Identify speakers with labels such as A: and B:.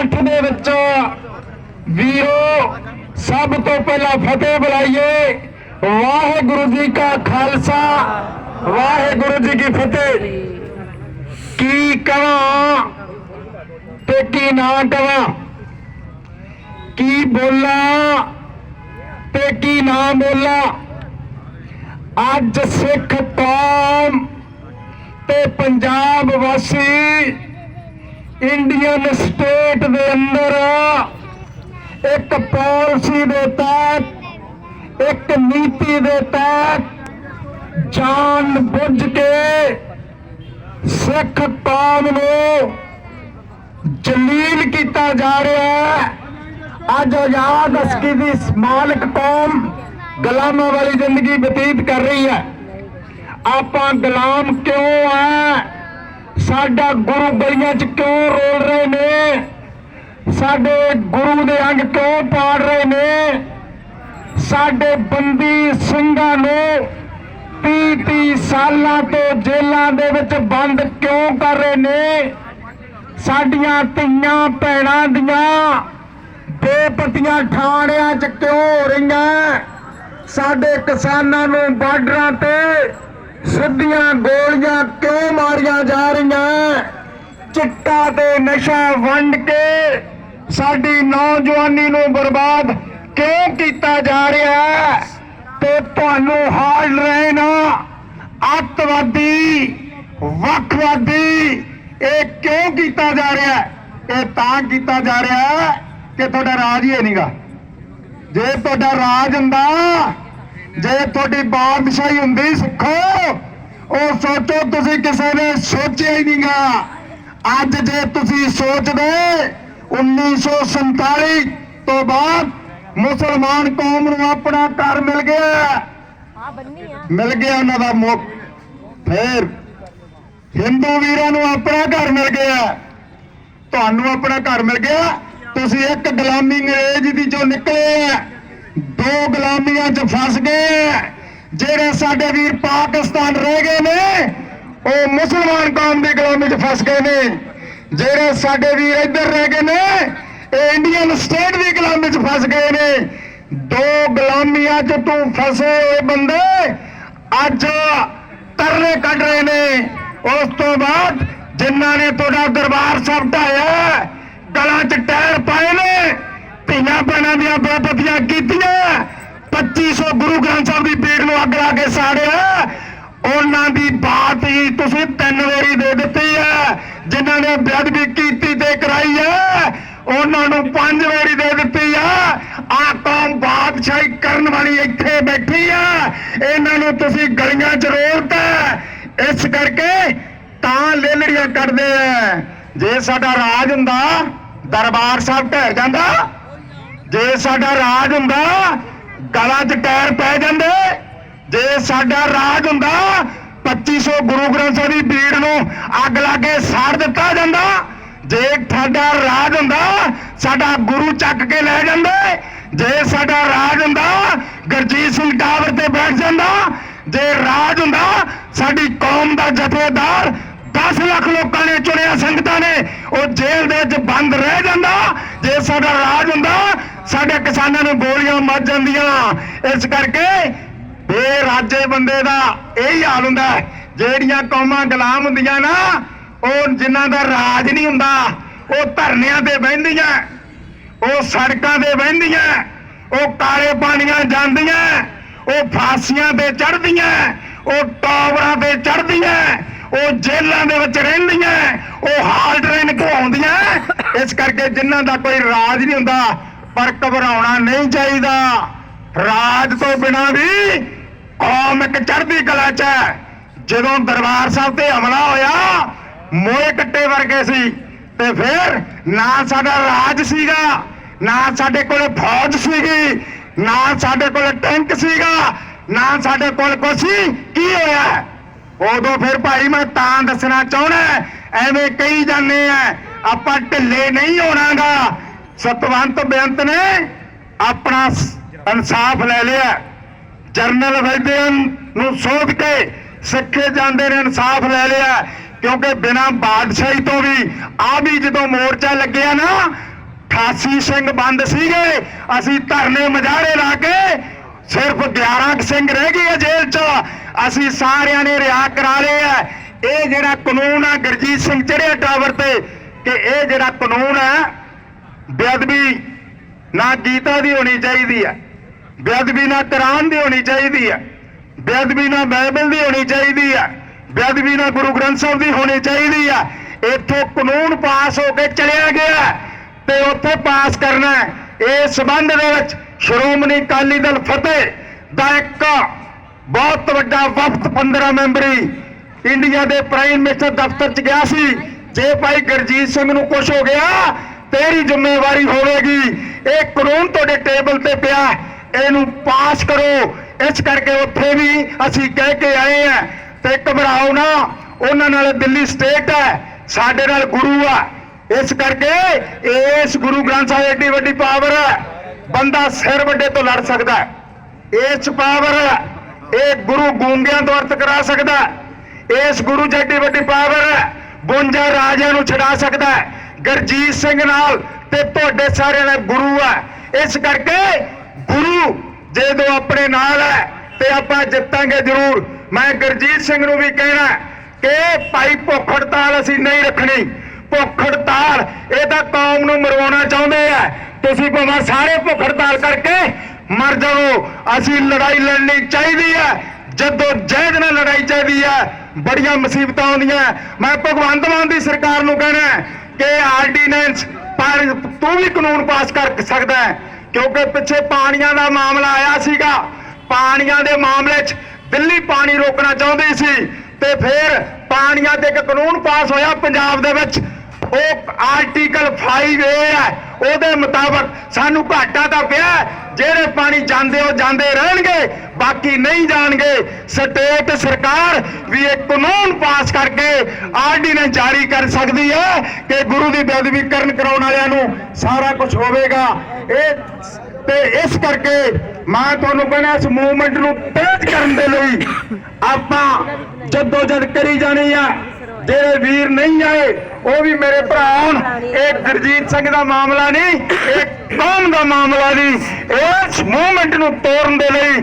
A: ਇਕੱਠ ਦੇ ਵਿੱਚ ਵੀਰੋ, ਸਭ ਤੋਂ ਪਹਿਲਾਂ ਫਤਿਹ ਬੁਲਾਈਏ। ਵਾਹਿਗੁਰੂ ਜੀ ਕਾ ਖਾਲਸਾ, ਵਾਹਿਗੁਰੂ ਜੀ ਕੀ ਫਤਿਹ। ਕੀ ਕਹਾਂ ਤੇ ਕੀ ਨਾ ਕਹਾਂ ਕੀ ਬੋਲਾਂ ਤੇ ਕੀ ਨਾ ਬੋਲਾਂ? ਅੱਜ ਸਿੱਖ ਕੌਮ ਤੇ ਪੰਜਾਬ ਵਾਸੀ ਇੰਡੀਅਨ ਸਟੇਟ ਦੇ ਅੰਦਰ ਇੱਕ ਪਾਲਿਸੀ ਦੇ ਤਹਿਤ, ਇੱਕ ਨੀਤੀ ਦੇ ਤਹਿਤ ਜਾਣ ਬੁੱਝ ਕੇ ਸਿੱਖ ਕੌਮ ਨੂੰ ਜਲੀਲ ਕੀਤਾ ਜਾ ਰਿਹਾ ਹੈ। ਅੱਜ ਆਜ਼ਾਦ ਅਸਕੀ ਦੀ ਮਾਲਕ ਕੌਮ ਗੁਲਾਮਾਂ ਵਾਲੀ ਜ਼ਿੰਦਗੀ ਬਤੀਤ ਕਰ ਰਹੀ ਹੈ। ਆਪਾਂ ਗੁਲਾਮ ਕਿਉਂ ਆ ਸਾਡਾ ਗੁਰੂ ਗਲੀਆਂ 'ਚ ਕਿਉਂ ਰੋਲ ਰਹੇ ਨੇ? ਸਾਡੇ ਗੁਰੂ ਦੇ ਅੰਗ ਕਿਉਂ ਪਾੜ ਰਹੇ ਨੇ? ਸਾਡੇ ਬੰਦੀ ਸਿੰਘਾਂ ਨੂੰ 30 30 ਸਾਲਾਂ ਤੋਂ ਜੇਲ੍ਹਾਂ ਦੇ ਵਿੱਚ ਬੰਦ ਕਿਉਂ ਕਰ ਰਹੇ ਨੇ? ਸਾਡੀਆਂ ਧੀਆਂ ਭੈਣਾਂ ਦੀਆਂ ਬੇਪਤੀਆਂ ਠਾਣਿਆਂ 'ਚ ਕਿਉਂ ਹੋ ਰਹੀਆਂ? ਸਾਡੇ ਕਿਸਾਨਾਂ ਨੂੰ ਬਾਰਡਰਾਂ ਤੇ ਸਿੱਧੀਆਂ ਗੋਲੀਆਂ ਕਿਉਂ ਮਾਰੀਆਂ ਜਾ ਰਹੀਆਂ? ਚਿੱਟਾ ਤੇ ਨਸ਼ਾ ਵੰਡ ਕੇ ਸਾਡੀ ਨੌਜਵਾਨੀ ਨੂੰ ਬਰਬਾਦ ਕਿਉਂ ਕੀਤਾ ਜਾ ਰਿਹਾ? ਹੈ ਤੇ ਤੁਹਾਨੂੰ ਹਾਲ ਰਹਿਣਾ ਅੱਤਵਾਦੀ, ਵੱਖਵਾਦੀ, ਇਹ ਕਿਉਂ ਕੀਤਾ ਜਾ ਰਿਹਾ? ਹੈ ਇਹ ਤਾਂ ਕੀਤਾ ਜਾ ਰਿਹਾ ਹੈ ਕਿ ਤੁਹਾਡਾ ਰਾਜ ਹੀ ਹੈ ਨਹੀਂਗਾ ਜੇ ਤੁਹਾਡਾ ਰਾਜ ਹੁੰਦਾ ਜੇ ਤੁਹਾਡੀ ਬਾਦਸ਼ਾਹੀ ਹੁੰਦੀ ਸਿੱਖੋ ਉਹ ਸੋਚੋ ਤੁਸੀਂ ਕਿਸੇ ਨੇ ਸੋਚਿਆ ਹੀ ਨਹੀਂਗਾ ਅੱਜ ਜੇ ਤੁਸੀਂ ਸੋਚਦੇ 1947 ਤੋਂ ਬਾਅਦ ਮੁਸਲਮਾਨ ਕੌਮ ਨੂੰ ਆਪਣਾ ਘਰ ਮਿਲ ਗਿਆ। ਮਿਲ ਗਿਆ ਉਹਨਾਂ ਦਾ ਮੁੱਖ। ਫਿਰ ਹਿੰਦੂ ਵੀਰਾਂ ਨੂੰ ਆਪਣਾ ਘਰ ਮਿਲ ਗਿਆ। ਤੁਹਾਨੂੰ ਆਪਣਾ ਘਰ ਮਿਲ ਗਿਆ। ਤੁਸੀਂ ਇੱਕ ਗੁਲਾਮੀ ਅੰਗਰੇਜ਼ ਦੀ ਚੋਂ ਨਿਕਲੇ ਆ। ਦੋ ਗੁਲਾਮੀਆਂ 'ਚ ਫਸ ਗਏ। ਜਿਹੜੇ ਸਾਡੇ ਵੀਰ ਪਾਕਿਸਤਾਨ ਰਹਿ ਗਏ ਨੇ, ਉਹ ਮੁਸਲਮਾਨ ਕੌਮ ਦੀ ਗੁਲਾਮੀ 'ਚ ਫਸ ਗਏ ਨੇ। ਜਿਹੜੇ ਸਾਡੇ ਵੀਰ ਇੱਧਰ ਰਹਿ ਗਏ ਨੇ, ਇਹ ਇੰਡੀਅਨ ਸਟੇਟ ਦੀ ਗੁਲਾਮੀ 'ਚ ਫਸ ਗਏ ਨੇ। ਦੋ ਗੁਲਾਮੀਆਂ 'ਚ ਤੂੰ ਫਸੇ ਹੋਏ ਬੰਦੇ, ਅੱਜ ਤਰਲੇ ਕੱਢ ਰਹੇ ਨੇ। ਉਸ ਤੋਂ ਬਾਅਦ ਜਿਨ੍ਹਾਂ ਨੇ ਤੁਹਾਡਾ ਦਰਬਾਰ ਸਾਹਿਬ ਢਾਇਆ ਗਲਾਂ 'ਚ ਟਾਇਰ ਪਾਏ ਨੇ ਧੀਆਂ ਭੈਣਾਂ ਦੀਆਂ ਬੇਪਤੀਆਂ ਕੀਤੀਆਂ। 2500 ਗੁਰੂ ਗ੍ਰੰਥ ਸਾਹਿਬ ਦੀ ਪੀੜ ਨੂੰ ਅੱਗ ਲਾ ਕੇ ਸਾੜਿਆ। ਉਹਨਾਂ ਦੀ ਬਾਤ ਹੀ ਤੁਸੀਂ ਤਿੰਨ ਵਾਰੀ ਦੇ ਦਿੱਤੀ ਹੈ। ਜਿਨ੍ਹਾਂ ਨੇ ਬੇਅਦਬੀ ਕੀਤੀ ਤੇ ਕਰਾਈ ਹੈ, ਉਹਨਾਂ ਨੂੰ ਪੰਜ ਵਾਰੀ ਦੇ ਦਿੱਤੀ ਆ ਆ ਕੌਮ ਬਾਦਸ਼ਾਹੀ ਕਰਨ ਵਾਲੀ ਇੱਥੇ ਬੈਠੀ ਆ ਇਹਨਾਂ ਨੂੰ ਤੁਸੀਂ ਗਲੀਆਂ 'ਚ ਰੋਲਤਾ ਇਸ ਕਰਕੇ ਤਾਂ ਲੇਲੜੀਆਂ ਕੱਢਦੇ ਆ ਜੇ ਸਾਡਾ ਰਾਜ ਹੁੰਦਾ, ਦਰਬਾਰ ਸਾਹਿਬ ਢਹਿ ਜਾਂਦਾ ਜੇ ਸਾਡਾ ਰਾਜ ਹੁੰਦਾ, ਗਲਾਂ 'ਚ ਟਾਇਰ ਪੈ ਜਾਂਦੇ। ਜੇ ਸਾਡਾ ਰਾਜ ਹੁੰਦਾ 2500 ਗੁਰੂ ਗ੍ਰੰਥ ਸਾਹਿਬ ਦੀ ਭੀੜ ਨੂੰ ਅੱਗ ਲਾ ਕੇ ਸਾੜ ਦਿੱਤਾ ਜਾਂਦਾ। ਜੇ ਸਾਡਾ ਰਾਜ ਹੁੰਦਾ, ਸਾਡਾ ਗੁਰੂ ਚੱਕ ਕੇ ਲੈ ਜਾਂਦੇ। ਜੇ ਸਾਡਾ ਰਾਜ ਹੁੰਦਾ, ਗੁਰਜੀਤ ਸਿੰਘ ਟਾਵਰ ਤੇ ਬੈਠ ਜਾਂਦਾ। ਜੇ ਰਾਜ ਹੁੰਦਾ, ਸਾਡੀ ਕੌਮ ਦਾ ਜਥੇਦਾਰ 10 ਲੱਖ ਲੋਕਾਂ ਨੇ ਚੁਣਿਆ ਸੰਗਤਾਂ ਨੇ, ਉਹ ਜੇਲ੍ਹ ਦੇ ਵਿੱਚ ਬੰਦ ਰਹਿ ਜਾਂਦਾ। ਜੇ ਸਾਡਾ ਰਾਜ ਹੁੰਦਾ ਕਿਸਾਨਾਂ ਨੂੰ ਗੋਲੀਆਂ ਮੱਜ ਜਾਂਦੀਆਂ। ਇਸ ਕਰਕੇ ਬੇਰਾਜੇ ਬੰਦੇ ਦਾ ਇਹੀ ਹਾਲ ਹੁੰਦਾ ਜਿਹੜੀਆਂ ਕੌਮਾਂ ਗੁਲਾਮ ਹੁੰਦੀਆਂ ਨਾ, ਉਹ ਜਿਨ੍ਹਾਂ ਦਾ ਰਾਜ ਨਹੀਂ ਹੁੰਦਾ, ਉਹ ਧਰਨਿਆਂ ਤੇ ਬਹਿੰਦੀਆਂ। ਉਹ ਸੜਕਾਂ ਤੇ ਬਹਿੰਦੀਆਂ। ਉਹ ਕਾਲੇ ਪਾਣੀਆਂ ਜਾਂਦੀਆਂ। ਉਹ ਫਾਂਸੀਆਂ ਤੇ ਚੜਦੀਆਂ ਉਹ ਟਾਵਰਾਂ ਤੇ ਚੜਦੀਆਂ ਉਹ ਜੇਲ੍ਹਾਂ ਦੇ ਵਿੱਚ ਰਹਿੰਦੀਆਂ। ਉਹ ਹਾਲ ਟ੍ਰੇਨ ਘਵਾਉਂਦੀਆਂ ਇਸ ਕਰਕੇ ਜਿਨ੍ਹਾਂ ਦਾ ਕੋਈ ਰਾਜ ਨਹੀਂ ਹੁੰਦਾ ਪਰ ਘਬਰਾਉਣਾ ਨਹੀਂ ਚਾਹੀਦਾ। ਰਾਜ ਤੋਂ ਬਿਨਾਂ ਵੀ ਕੌਮ ਇੱਕ ਚੜ੍ਹਦੀ ਕਲਾ 'ਚ ਹੈ। ਜਦੋਂ ਦਰਬਾਰ ਸਾਹਿਬ ਤੇ ਹਮਲਾ ਹੋਇਆ ਮੋਏ ਕੱਟੇ ਵਰਗੇ ਸੀ। ਤੇ ਫਿਰ ਨਾ ਸਾਡਾ ਰਾਜ ਸੀਗਾ, ਨਾ ਸਾਡੇ ਕੋਲ ਫੌਜ ਸੀਗੀ, ਨਾ ਸਾਡੇ ਕੋਲ ਟੈਂਕ ਸੀਗਾ, ਨਾ ਸਾਡੇ ਕੋਲ ਕੁਛ ਕੀ ਹੋਇਆ? ਉਦੋਂ ਫਿਰ ਭਾਈ ਮੈਂ ਤਾਂ ਦੱਸਣਾ ਚਾਹਣਾ ਐਵੇਂ ਕਹੀ ਜਾਂਦੇ ਆ, ਆਪਾਂ ਢਿੱਲੇ ਨਹੀਂ ਹੋਣਾਗਾ। ਸਤਵੰਤ ਬੇਅੰਤ ਨੇ ਆਪਣਾ ਇਨਸਾਫ ਲੈ ਲਿਆ। ਜਰਨਲ ਵੈਦਿਅਨ ਨੂੰ ਸੋਧ ਕੇ ਸਿੱਖੇ ਜਾਂਦੇ ਨੇ, ਇਨਸਾਫ ਲੈ ਲਿਆ। ਕਿਉਂਕਿ ਬਿਨਾਂ ਬਾਦਸ਼ਾਹੀ ਤੋਂ ਵੀ ਆ ਵੀ ਜਦੋਂ ਮੋਰਚਾ ਲੱਗਿਆ ਨਾ 88 ਸਿੰਘ ਬੰਦ ਸੀਗੇ। ਅਸੀਂ ਧਰਨੇ ਮਜਾਰੇ ਲਾ ਕੇ ਸਿਰਫ 11 ਸਿੰਘ ਰਹਿ ਗਏ ਜੇਲ੍ਹ 'ਚ। ਅਸੀਂ ਸਾਰਿਆਂ ਨੇ ਰਿਆ ਕਰਾ ਲਏ ਇਹ ਜਿਹੜਾ ਕਾਨੂੰਨ ਆ, ਗੁਰਜੀਤ ਸਿੰਘ ਚੜਿਆ ਟਾਵਰ ਤੇ, ਕਿ ਇਹ ਜਿਹੜਾ ਕਾਨੂੰਨ ਹੈ ਬੇਅਦਬੀ ਨਾ ਗੀਤਾ ਦੀ ਹੋਣੀ ਚਾਹੀਦੀ ਹੈ ਬੇਅਦਬੀ ਨਾ ਕੁਰਾਨ ਦੀ ਹੋਣੀ ਚਾਹੀਦੀ ਹੈ ਬੇਅਦਬੀ ਨਾ ਬਾਈਬਲ ਦੀ ਹੋਣੀ ਚਾਹੀਦੀ ਹੈ ਬੇਅਦਬੀ ਨਾ ਗੁਰੂ ਗ੍ਰੰਥ ਸਾਹਿਬ ਦੀ ਹੋਣੀ ਚਾਹੀਦੀ ਹੈ ਇੱਥੋਂ ਕਾਨੂੰਨ ਪਾਸ ਹੋ ਕੇ ਚਲਿਆ ਗਿਆ ਤੇ ਉੱਥੇ ਪਾਸ ਕਰਨਾ ਹੈ। ਇਸ ਸਬੰਧ ਦੇ ਵਿੱਚ ਸ਼੍ਰੋਮਣੀ ਅਕਾਲੀ ਦਲ ਫਤਿਹ ਦਾ ਇੱਕ ਬਹੁਤ ਵੱਡਾ ਵਫਦ 15 ਮੈਂਬਰੀ ਇੰਡੀਆ ਦੇ ਪ੍ਰਾਈਮ ਮਿਨਿਸਟਰ ਦਫ਼ਤਰ ਚ ਗਿਆ ਸੀ। ਜੇ ਭਾਈ ਗੁਰਜੀਤ ਸਿੰਘ ਨੂੰ ਕੁਝ ਹੋ ਗਿਆ ਤੇਰੀ ਜ਼ਿੰਮੇਵਾਰੀ ਹੋਵੇਗੀ। ਇਹ ਕਾਨੂੰਨ ਤੁਹਾਡੇ ਟੇਬਲ ਤੇ ਪਿਆ ਇਹਨੂੰ ਪਾਸ ਕਰੋ। ਇਸ ਕਰਕੇ ਉੱਥੇ ਵੀ ਅਸੀਂ ਕਹਿ ਕੇ ਆਏ ਆ ਤੇ ਘਬਰਾਓ ਨਾ। ਉਹਨਾਂ ਨਾਲ ਦਿੱਲੀ ਸਟੇਟ ਹੈ। ਸਾਡੇ ਨਾਲ ਗੁਰੂ ਆ। ਇਸ ਕਰਕੇ ਇਸ ਗੁਰੂ ਗ੍ਰੰਥ ਸਾਹਿਬ ਏਡੀ ਵੱਡੀ ਪਾਵਰ ਹੈ। ਬੰਦਾ ਸਿਰ ਵੱਡੇ ਤੋਂ ਲੜ ਸਕਦਾ ਇਸ ਪਾਵਰ ਇਹ ਗੁਰੂ ਗੂੰਗਿਆਂ ਤੋਂ ਅਰਥ ਕਰਾ ਸਕਦਾ ਇਸ ਗੁਰੂ ਜੱਡੀ ਵੱਡੀ ਪਾਵਰ ਹੈ। 52 ਰਾਜਿਆਂ ਨੂੰ ਛਡਾ ਸਕਦਾ ਹੈ। ਗਰਜੀਤ ਸਿੰਘ ਨਾਲ ਤੇ ਤੁਹਾਡੇ ਸਾਰਿਆਂ ਨਾਲ ਗੁਰੂ ਹੈ ਇਸ ਕਰਕੇ ਗੁਰੂ ਜਦੋਂ ਆਪਣੇ ਨਾਲ ਹੈ ਤੇ ਆਪਾਂ ਜਿੱਤਾਂਗੇ ਜ਼ਰੂਰ। ਮੈਂ ਗਰਜੀਤ ਸਿੰਘ ਨੂੰ ਵੀ ਕਹਿਣਾ ਕਿ ਭਾਈ ਭੁੱਖ ਹੜਤਾਲ ਅਸੀਂ ਨਹੀਂ ਰੱਖਣੀ। ਭੁੱਖ ਹੜਤਾਲ ਇਹ ਤਾਂ ਕੌਮ ਨੂੰ ਮਰਵਾਉਣਾ ਚਾਹੁੰਦੇ ਆ। ਤੁਸੀਂ ਭਾਵੇਂ ਸਾਰੇ ਭੁੱਖ ਹੜਤਾਲ ਕਰਕੇ ਮਰ ਜਾਓ ਅਸੀਂ ਲੜਾਈ ਲੜਨੀ ਚਾਹੀਦੀ ਹੈ ਜਦੋਂ ਜਹਿਦ ਨਾਲ ਲੜਾਈ ਚਾਹੀਦੀ ਹੈ ਬੜੀਆਂ ਮੁਸੀਬਤਾਂ ਆਉਂਦੀਆਂ। ਮੈਂ ਭਗਵੰਤ ਮਾਨ ਦੀ ਸਰਕਾਰ ਨੂੰ ਕਹਿਣਾ ਕਿ ਆਰਡੀਨੈਂਸ ਪਰ ਤੂੰ ਵੀ ਕਾਨੂੰਨ ਪਾਸ ਕਰ ਸਕਦਾ ਹੈ, ਕਿਉਂਕਿ ਪਿੱਛੇ ਪਾਣੀਆਂ ਦਾ ਮਾਮਲਾ ਆਇਆ ਸੀਗਾ। ਪਾਣੀਆਂ ਦੇ ਮਾਮਲੇ 'ਚ ਦਿੱਲੀ ਪਾਣੀ ਰੋਕਣਾ ਚਾਹੁੰਦੀ ਸੀ ਤੇ ਫਿਰ ਪਾਣੀਆਂ ਤੇ ਇੱਕ ਕਾਨੂੰਨ ਪਾਸ ਹੋਇਆ ਪੰਜਾਬ ਦੇ ਵਿੱਚ। ਉਹ ਆਰਟੀਕਲ 5A ਹੈ, ਉਹਦੇ ਮੁਤਾਬਕ ਸਾਨੂੰ ਘਾਟਾ ਤਾਂ ਪਿਆ ਜਿਹੜੇ ਪਾਣੀ ਜਾਂਦੇ ਹੋ ਜਾਂਦੇ ਰਹਿਣਗੇ, ਬਾਕੀ ਨਹੀਂ ਜਾਣਗੇ। ਸਟੇਟ ਸਰਕਾਰ ਵੀ ਇਹ ਕਾਨੂੰਨ ਪਾਸ ਕਰਕੇ ਆਰਡੀਨੈਂਸ ਜਾਰੀ ਕਰ ਸਕਦੀ ਹੈ ਕਿ ਗੁਰੂ ਦੀ ਬੇਅਦਬੀਕਰਨ ਕਰਾਉਣ ਵਾਲਿਆਂ ਨੂੰ ਸਾਰਾ ਕੁਝ ਹੋਵੇਗਾ। ਇਹ ਤੇ ਇਸ ਕਰਕੇ ਮੈਂ ਤੁਹਾਨੂੰ ਕਹਿੰਦਾ, ਇਸ ਮੂਵਮੈਂਟ ਨੂੰ ਤੇਜ਼ ਕਰਨ ਦੇ ਲਈ ਆਪਾਂ ਜੱਦੋ ਜਦ ਕਰੀ ਜਾਣੀ ਆ। ਜਿਹੜੇ ਵੀਰ ਨਹੀਂ ਆਏ, ਉਹ ਵੀ ਮੇਰੇ ਭਰਾ ਹੋਣ। ਇਹ ਗੁਰਜੀਤ ਸਿੰਘ ਦਾ ਮਾਮਲਾ ਨਹੀਂ, ਇਹ ਕੌਮ ਦਾ ਮਾਮਲਾ ਨਹੀਂ। ਇਸ ਮੂਵਮੈਂਟ ਨੂੰ ਤੋੜਨ ਦੇ ਲਈ